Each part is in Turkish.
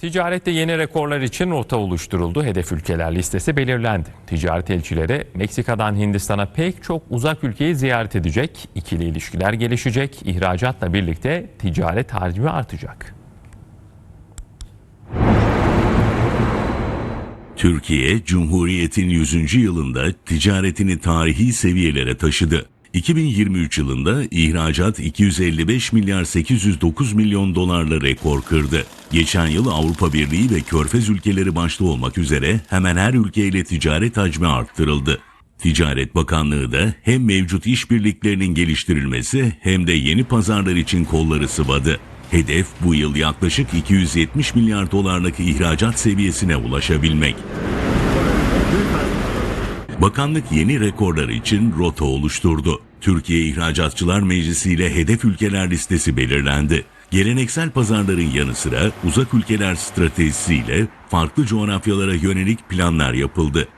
Ticarette yeni rekorlar için rota oluşturuldu. Hedef ülkeler listesi belirlendi. Ticaret elçileri Meksika'dan Hindistan'a pek çok uzak ülkeyi ziyaret edecek. İkili ilişkiler gelişecek. İhracatla birlikte ticaret hacmi artacak. Türkiye, Cumhuriyet'in 100. yılında ticaretini tarihi seviyelere taşıdı. 2023 yılında ihracat 255 milyar 809 milyon dolarla rekor kırdı. Geçen yıl Avrupa Birliği ve Körfez ülkeleri başta olmak üzere hemen her ülkeyle ticaret hacmi arttırıldı. Ticaret Bakanlığı da hem mevcut işbirliklerinin geliştirilmesi hem de yeni pazarlar için kolları sıvadı. Hedef bu yıl yaklaşık 270 milyar dolarlık ihracat seviyesine ulaşabilmek. Bakanlık yeni rekorlar için rota oluşturdu. Türkiye İhracatçılar Meclisi ile hedef ülkeler listesi belirlendi. Geleneksel pazarların yanı sıra uzak ülkeler stratejisiyle farklı coğrafyalara yönelik planlar yapıldı.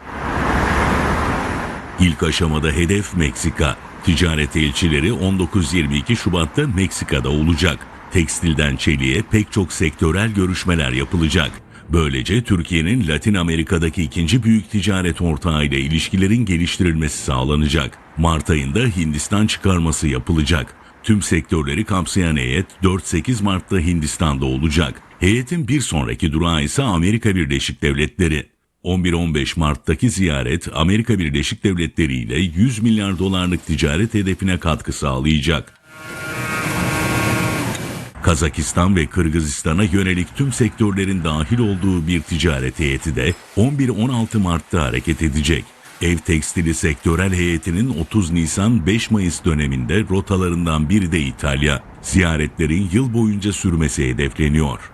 İlk aşamada hedef Meksika. Ticaret elçileri 19-22 Şubat'ta Meksika'da olacak. Tekstilden çeliğe pek çok sektörel görüşmeler yapılacak. Böylece Türkiye'nin Latin Amerika'daki ikinci büyük ticaret ortağıyla ilişkilerin geliştirilmesi sağlanacak. Mart ayında Hindistan çıkarması yapılacak. Tüm sektörleri kapsayan heyet 4-8 Mart'ta Hindistan'da olacak. Heyetin bir sonraki durağı ise Amerika Birleşik Devletleri. 11-15 Mart'taki ziyaret Amerika Birleşik Devletleri ile 100 milyar dolarlık ticaret hedefine katkı sağlayacak. Kazakistan ve Kırgızistan'a yönelik tüm sektörlerin dahil olduğu bir ticaret heyeti de 11-16 Mart'ta hareket edecek. Ev tekstili sektörel heyetinin 30 Nisan-5 Mayıs döneminde rotalarından biri de İtalya. Ziyaretlerin yıl boyunca sürmesi hedefleniyor.